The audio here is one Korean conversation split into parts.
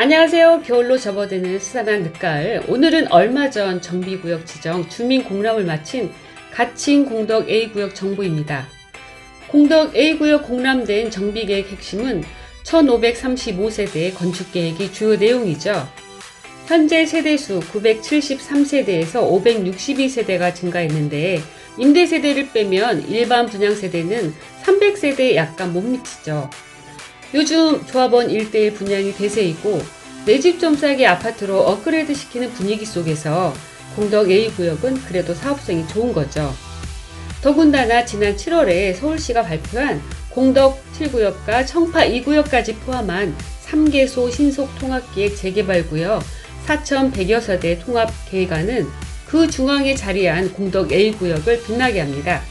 안녕하세요. 겨울로 접어드는 수산한 늦가을. 오늘은 얼마 전 정비구역 지정 주민 공람을 마친 가칭 공덕 A구역 정보입니다. 공덕 A구역 공람된 정비계획 핵심은 1535세대의 건축계획이 주요 내용이죠. 현재 세대수 973세대에서 562세대가 증가했는데 임대세대를 빼면 일반 분양세대는 300세대에 약간 못 미치죠. 요즘 조합원 1대1 분양이 대세이고 내 집 좀 싸게 아파트로 업그레이드 시키는 분위기 속에서 공덕 A구역은 그래도 사업성이 좋은 거죠. 더군다나 지난 7월에 서울시가 발표한 공덕 7구역과 청파 2구역까지 포함한 3개소 신속 통합기획 재개발구역 4,100여 세대 통합 계획안은 그 중앙에 자리한 공덕 A구역을 빛나게 합니다.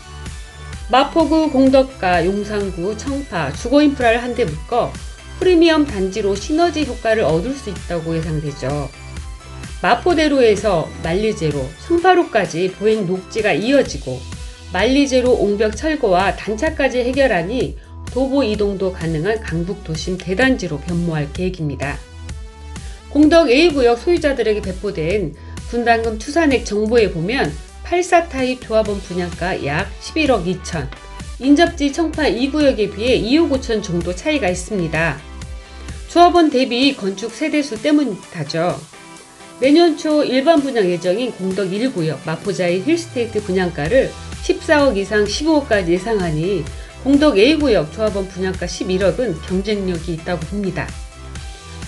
마포구, 공덕가, 용산구, 청파, 주거 인프라를 한데 묶어 프리미엄 단지로 시너지 효과를 얻을 수 있다고 예상되죠. 마포대로에서 만리제로, 청파로까지 보행 녹지가 이어지고 만리제로 옹벽 철거와 단차까지 해결하니 도보 이동도 가능한 강북 도심 대단지로 변모할 계획입니다. 공덕 A구역 소유자들에게 배포된 분담금 투산액 정보에 보면 84 타입 조합원 분양가 약 11억 2천, 인접지 청파 2구역에 비해 2억 5천 정도 차이가 있습니다. 조합원 대비 건축 세대수 때문이다죠. 내년 초 일반 분양 예정인 공덕 1구역 마포자의 힐스테이트 분양가를 14억 이상 15억까지 예상하니 공덕 A구역 조합원 분양가 11억은 경쟁력이 있다고 봅니다.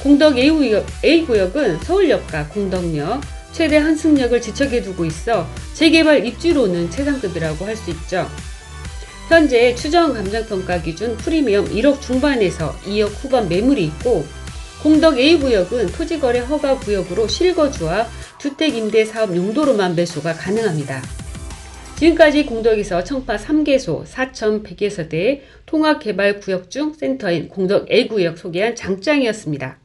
공덕 A구역, A구역은 서울역과 공덕역, 최대 한승역을 지척에 두고 있어 재개발 입지로는 최상급이라고 할 수 있죠. 현재 추정 감정평가 기준 프리미엄 1억 중반에서 2억 후반 매물이 있고 공덕 A구역은 토지거래 허가 구역으로 실거주와 주택 임대 사업 용도로만 매수가 가능합니다. 지금까지 공덕에서 청파 3개소 4,100여 세대의 통합개발 구역 중 센터인 공덕 A구역 소개한 장장이었습니다.